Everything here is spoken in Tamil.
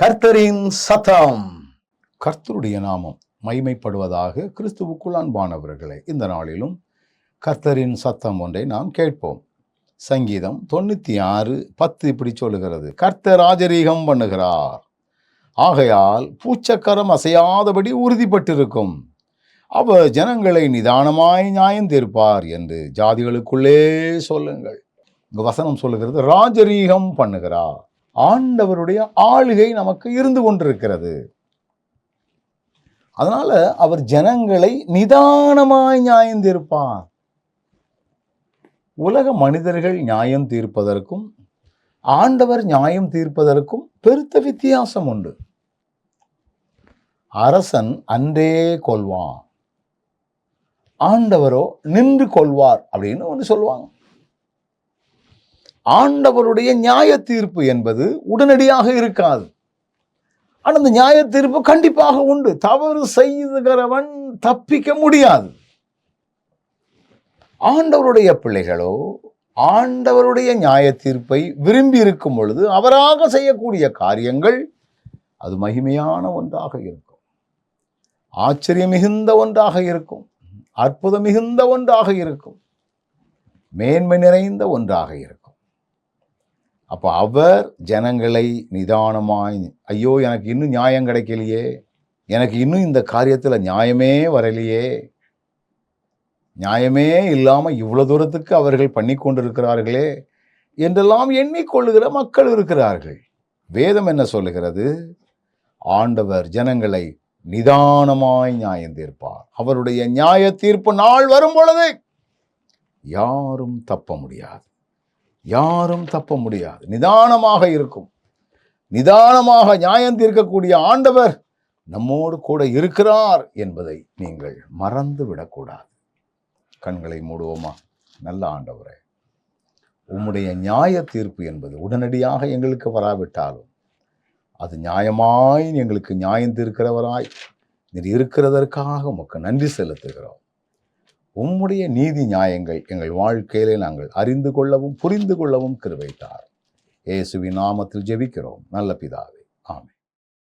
கர்த்தரின் சத்தம். கர்த்தருடைய நாமம் மைமைப்படுவதாக கிறிஸ்துவுக்குள் அன்பானவர்களே இந்த நாளிலும் கர்த்தரின் சத்தம் ஒன்றை நாம் கேட்போம். சங்கீதம் தொண்ணூற்றி ஆறு பத்து இப்படி சொல்லுகிறது. கர்த்தர் ராஜரீகம் பண்ணுகிறார். ஆகையால் பூச்சக்கரம் அசையாதபடி உறுதிப்பட்டிருக்கும். அவர் ஜனங்களை நிதானமாய் நியாயம் தீர்ப்பார் என்று ஜாதிகளுக்குள்ளே சொல்லுங்கள். இங்கே வசனம் சொல்லுகிறது ராஜரீகம் பண்ணுகிறார். ஆண்டவருடைய ஆளுகை நமக்கு இருந்து கொண்டிருக்கிறது. அதனால அவர் ஜனங்களை நிதானமாய் நியாயம் தீர்ப்பார். உலக மனிதர்கள் நியாயம் தீர்ப்பதற்கும் ஆண்டவர் நியாயம் தீர்ப்பதற்கும் பெருத்த வித்தியாசம் உண்டு. அரசன் அன்றே கொள்வான் ஆண்டவரோ நின்று கொள்வார் அப்படின்னு ஒன்று சொல்லுவாங்க. ஆண்டவருடைய நியாய தீர்ப்பு என்பது உடனடியாக இருக்காது. ஆனால் அந்த நியாய தீர்ப்பு கண்டிப்பாக உண்டு. தவறு செய்துகிறவன் தப்பிக்க முடியாது. ஆண்டவருடைய பிள்ளைகளோ ஆண்டவருடைய நியாய தீர்ப்பை விரும்பி இருக்கும் பொழுது அவராக செய்யக்கூடிய காரியங்கள் அது மகிமையான ஒன்றாக இருக்கும். ஆச்சரிய மிகுந்த ஒன்றாக இருக்கும். அற்புதம் மிகுந்த ஒன்றாக இருக்கும். மேன்மை நிறைந்த ஒன்றாக இருக்கும். அப்போ அவர் ஜனங்களை நிதானமாய் ஐயோ எனக்கு இன்னும் நியாயம் கிடைக்கலையே. எனக்கு இன்னும் இந்த காரியத்தில் நியாயமே வரலையே. நியாயமே இல்லாமல் இவ்வளோ தூரத்துக்கு அவர்கள் பண்ணி கொண்டிருக்கிறார்களே என்றெல்லாம் எண்ணிக்கொள்ளுகிற மக்கள் இருக்கிறார்கள். வேதம் என்ன சொல்லுகிறது? ஆண்டவர் ஜனங்களை நிதானமாய் நியாயம் தீர்ப்பார். அவருடைய நியாய தீர்ப்பு நாள் வரும் பொழுது யாரும் தப்ப முடியாது. யாரும் தப்ப முடியாது. நிதானமாக இருக்கும். நிதானமாக நியாயம் தீர்க்கக்கூடிய ஆண்டவர் நம்மோடு கூட இருக்கிறார் என்பதை நீங்கள் மறந்து விடக்கூடாது. கண்களை மூடுவோமா? நல்ல ஆண்டவரே உம்முடைய நியாய தீர்ப்பு என்பது உடனடியாக எங்களுக்கு வராவிட்டாலும் அது நியாயமாய் எங்களுக்கு நியாயம் தீர்க்கிறவராய் நீர் இருக்கிறதற்காக உமக்கு நன்றி செலுத்துகிறோம். உம்முடைய நீதி நியாயங்கள் எங்கள் வாழ்க்கையிலே நாங்கள் அறிந்து கொள்ளவும் புரிந்து கொள்ளவும் கிருவைத்தார் இயேசுவின் நாமத்தில் ஜெபிக்கிறோம். நல்ல பிதாவே. ஆமே